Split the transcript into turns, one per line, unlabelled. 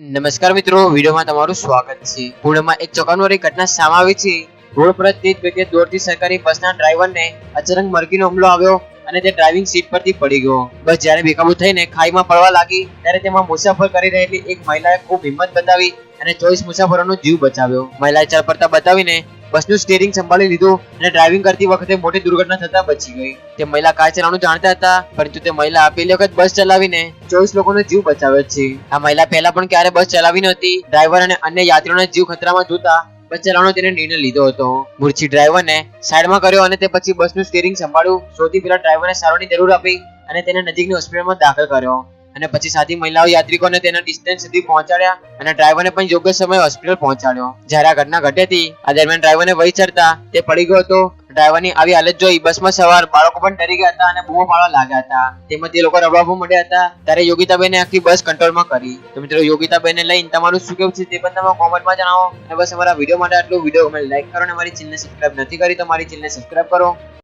નમસ્કાર મિત્રો, વિડીયોમાં તમારું સ્વાગત છે. પુણેમાં એક ચોંકાવનારી ઘટના સામે આવી છે. રોડ પર તેજ ગતિએ દોડતી સરકારી બસના ડ્રાઈવરને અચાનક મરઘીનો હુમલો આવ્યો અને તે ડ્રાઇવિંગ સીટ પરથી પડી ગયો. બસ જ્યારે બેકાબુ થઈને ખાઈમાં પડવા લાગી, ત્યારે તેમાં મુસાફર કરી રહેલી એક મહિલાએ ખૂબ હિંમત બતાવી અને ચોવીસ મુસાફરોનો જીવ બચાવ્યો. મહિલાએ ચળપડતા બતાવીને બસનું સ્ટેરિંગ સંભાળી લીધું અને ડ્રાઇવિંગ કરતી વખતે મોટી દુર્ઘટના થતા બચી ગઈ. તે મહિલા કાર ચલાવવાનું જાણતા હતા પરંતુ તે મહિલા પેલી વખત બસ ચલાવીને ચોવીસ લોકોનો જીવ બચાવ્યો છે. આ મહિલા પહેલા પણ ક્યારે બસ ચલાવી નહોતી ડ્રાઈવર અને અન્ય યાત્રીઓના જીવ ખતરામાં જોતા બસ ચલાવવાનો તેને નિર્ણય લીધો હતો. મુર્છી ડ્રાઈવરને સાઈડમાં કર્યો અને તે પછી બસનું સ્ટીરિંગ સંભાળ્યું. સૌથી પહેલા ડ્રાઈવરને સારવારની જરૂર આપી અને તેને નજીકની હોસ્પિટલમાં દાખલ કર્યો. અને પછી સાથી મહિલાઓ યાત્રિકોને તેના ડિસ્ટન્સ સુધી પહોંચાડ્યા અને ડ્રાઈવરને પણ યોગ્ય સમયે હોસ્પિટલ પહોંચાડ્યો. જ્યારે આ ઘટના ઘટી હતી, આ દરમિયાન ડ્રાઈવરને વહી ચડતા તે પડી ગયો હતો. ડ્રાઈવરની આવી હાલત જોઈ બસમાં સવાર બાળકો પણ ડરી ગયા હતા અને બૂમો પાડવા લાગ્યા હતા. તેમાં તે લોકો પણ મળ્યા હતા. ત્યારે યોગિતાબેને આખી બસ કંટ્રોલમાં કરી. તો મિત્રો યોગિતાબેને લઈને તમારું શું કેવું છે તે પણ તમે કોમેન્ટમાં જણાવો. અને બસ અમારા વીડિયો માટે આટલું. વીડિયો ગમે લાઈક કરો અને મારી ચેનલને સબસ્ક્રાઈબ નથી કરી તો મારી ચેનલને સબસ્ક્રાઈબ કરો.